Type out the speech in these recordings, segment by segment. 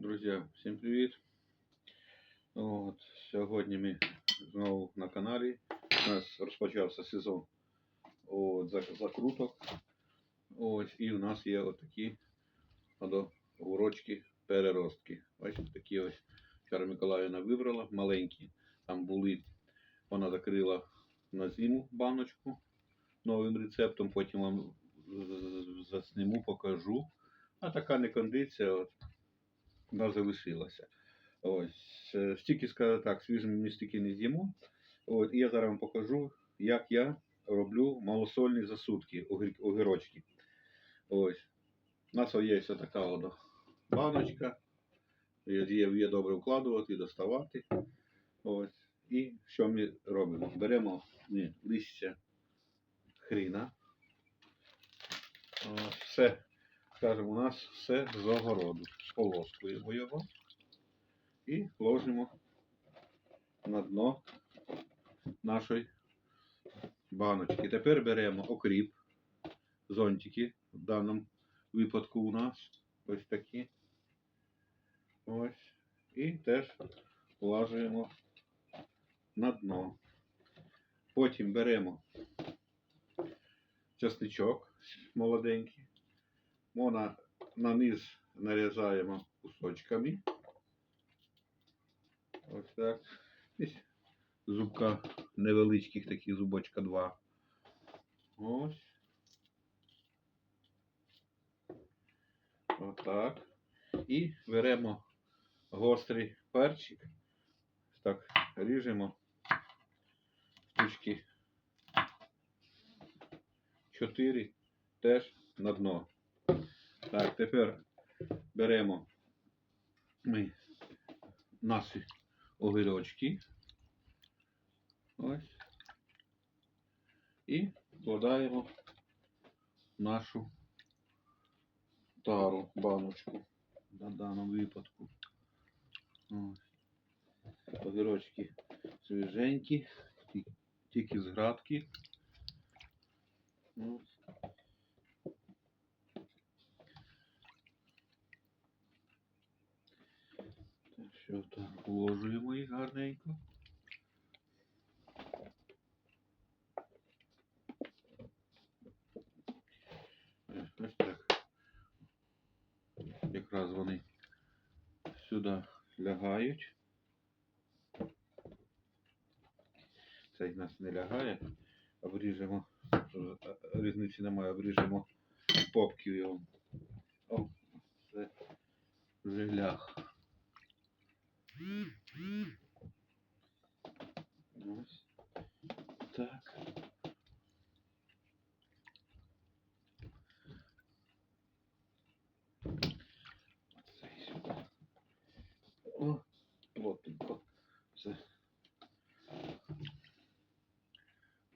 Друзі, всім привіт! От, сьогодні ми знову на каналі. У нас розпочався сезон от, закруток. Ось, і у нас є отакі от, урочки переростки. Ось такі ось Чара Миколаївна вибрала, маленькі. Там були, вона закрила на зиму баночку новим рецептом, потім вам засниму, покажу. А така не кондиція. От, вона залишилася. Ось. е, Стільки скажу так, свіжими ми стільки не з'їмо. От, і я зараз вам покажу, як я роблю малосольні засудки, огірочки. Ось. У нас є така от баночка. Є, є, добре вкладувати, доставати. Ось. І що ми робимо? Беремо ми, листя хріна. Все, скажімо, у нас все з огороду. Сполоскуємо його і ложимо на дно нашої баночки. Тепер беремо окріп, зонтики, в даному випадку у нас ось такі. Ось. І теж влажуємо на дно. Потім беремо часничок молоденький. Можна на низ нарізаємо кусочками. Ось так. Десь зубка невеличких, таких зубочка два. Ось. Отак. І беремо гострий перчик. Так, ріжемо штучки 4 теж на дно. Так, тепер беремо ми наші огірочки. Ось. І вкладаємо нашу тару баночку на даному випадку. Ось. Огірочки свіженькі, тільки з градки. Ось. Що так, вложуємо їх гарненько. Е, Ось так. Якраз вони сюди лягають. Цей нас не лягає. Обріжемо. е, Різниці немає, обріжемо попки його. О, це вже ляг. Ось. Так. Оцей сюди. О. Все.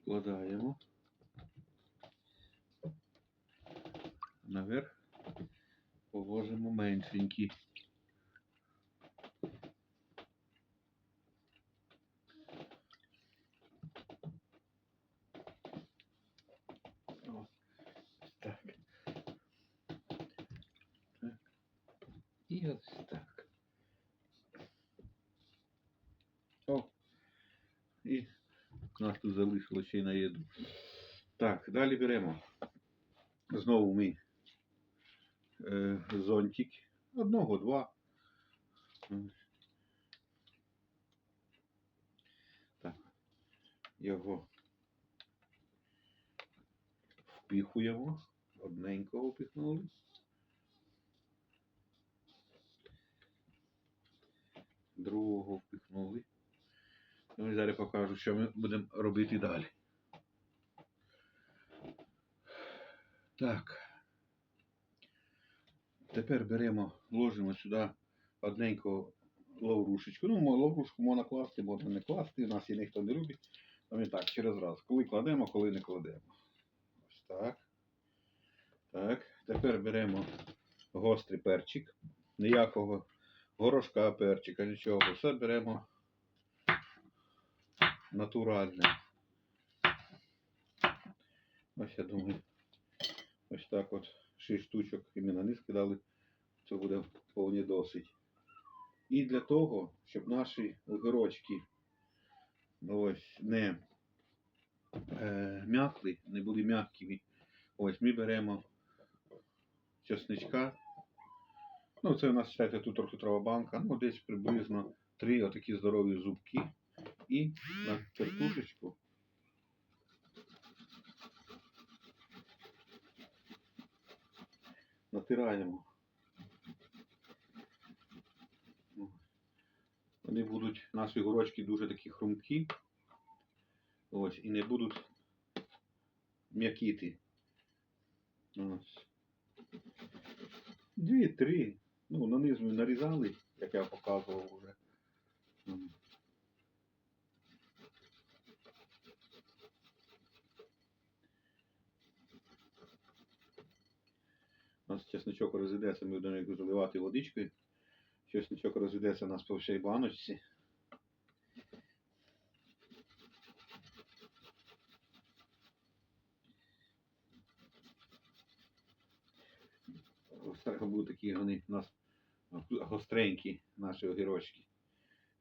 Вкладаємо. Наверх положимо меншенькі. І ось так. О. І нас тут залишилося ще й на їду. Так, далі беремо. Знову ми е, зонтик. Одного, два. Так. Його впіхуємо. Одненького впихнули. Другого впихнули. Ну і зараз покажу, що ми будемо робити далі. Так. Тепер беремо, ложимо сюди одненьку лаврушечку. Ну, лаврушку можна класти, можна не класти. Нас її ніхто не любить. Ми так, через раз. Коли кладемо, коли не кладемо. Ось так. Так. Тепер беремо гострий перчик. Ніякого горошка перчика, нічого. Все беремо натуральне. Ось я думаю, ось так от шість штучок іменно низ кидали. Це буде повні досить. І для того, щоб наші огірочки ось не е, м'якли, не були м'якими, ось ми беремо чесничка. Ну, це у нас, читайте, тут трьохлітрова банка, ну десь приблизно три отакі здорові зубки. І на картушечку натираємо. Вони будуть, наші горочки дуже такі хрумкі. Ось, і не будуть м'якіти. Ось. Дві, Ну, нанизу нарізали, як я показував вже. У нас чесночок розведеться, ми будемо заливати водичкою. Чесночок розведеться у нас по всій баночці. Ось так будуть такі вони у нас гостренькі наші огірочки.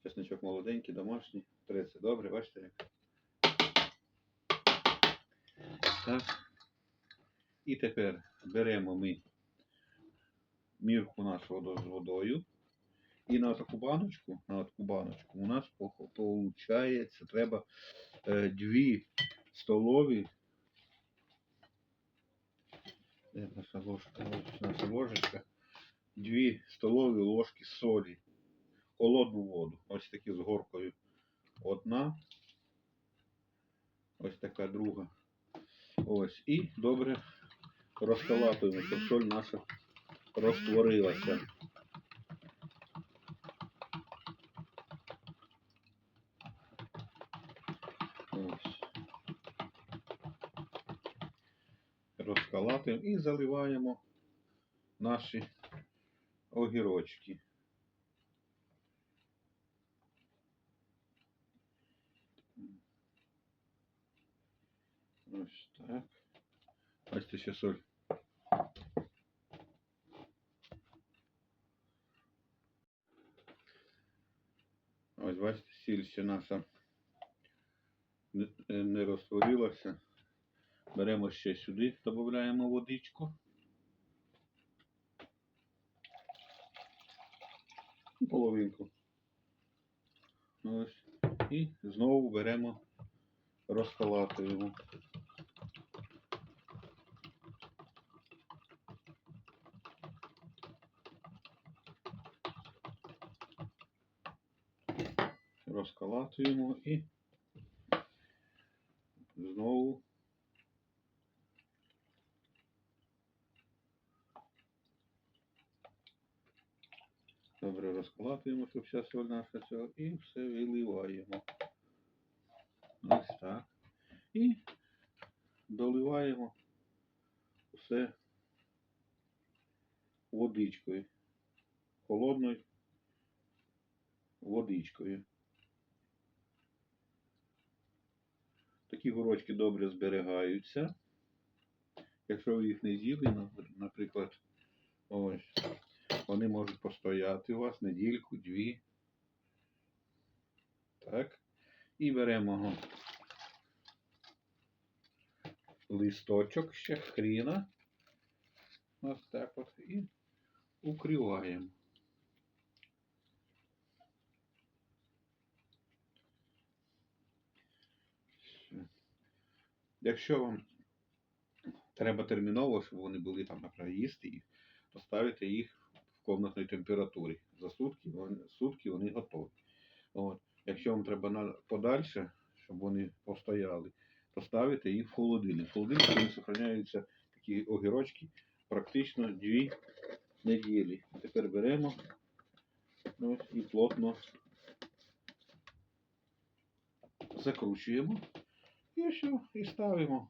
Чесночок молоденький, домашній. Треться добре, бачите як. Так. І тепер беремо ми мірку нашу воду з водою. І на таку баночку, на таку баночку у нас виходить, треба е, дві столові. Де наша ложка, наша ложечка. Дві столові ложки солі. Холодну воду. Ось такі з горкою. Одна. Ось така друга. Ось. І добре розкалатуємо, щоб соль наша розтворилася. Розкалатуємо і заливаємо наші огірочки. Ось так. Бачите, ще соль. Ось бачите, сіль ще наша не, розтворилася. Беремо ще сюди, додаємо водичку. Половинку. Ось. І знову беремо, розкалатуємо. Розкалатуємо і знову Добре розкалатуємо, щоб вся соль наша цього, і все виливаємо. Ось так. І доливаємо все водичкою. Холодною водичкою. Такі горочки добре зберігаються. Якщо ви їх не з'їли, наприклад, ось, вони можуть постояти у вас недільку, дві. Так. І беремо листочок ще хріна. Ось так от. І укриваємо. Якщо вам треба терміново, щоб вони були там, наприклад, їсти то ставите їх в комнатній температурі. За сутки вони, сутки вони готові. От. Якщо вам треба подальше, щоб вони постояли, то ставите їх в холодильник. В холодильнику вони зберігаються такі огірочки практично дві неділі. Тепер беремо ось, і плотно закручуємо. І все, і ставимо.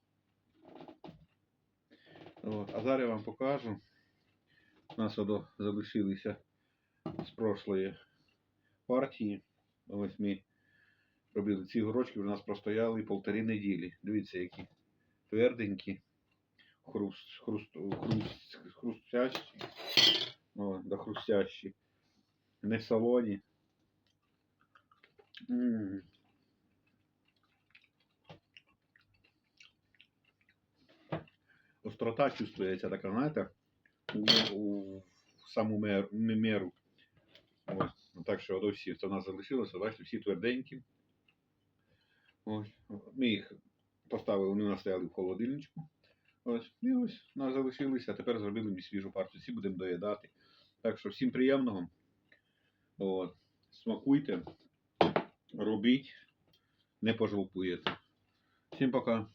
От. А зараз я вам покажу. У нас залишилися з прошлої партії. Ось ми робили ці горочки, у нас простояли полтори неділі. Дивіться, які тверденькі, хруст, хруст, хруст, хрустящі, о, да хрустящі. не солоні. М. Острота чувствується така, знаєте, у, саму мер, м- меру. Ось. Ну, Так що до всіх, це в нас залишилося, бачите, всі тверденькі. Ось. Ми їх поставили, вони у нас стояли в холодильничку. Ось. І ось у нас залишилися, а тепер зробили ми свіжу партію. Всі будемо доїдати. Так що всім приємного. От. Смакуйте, робіть, не пожалкуєте. Всім пока.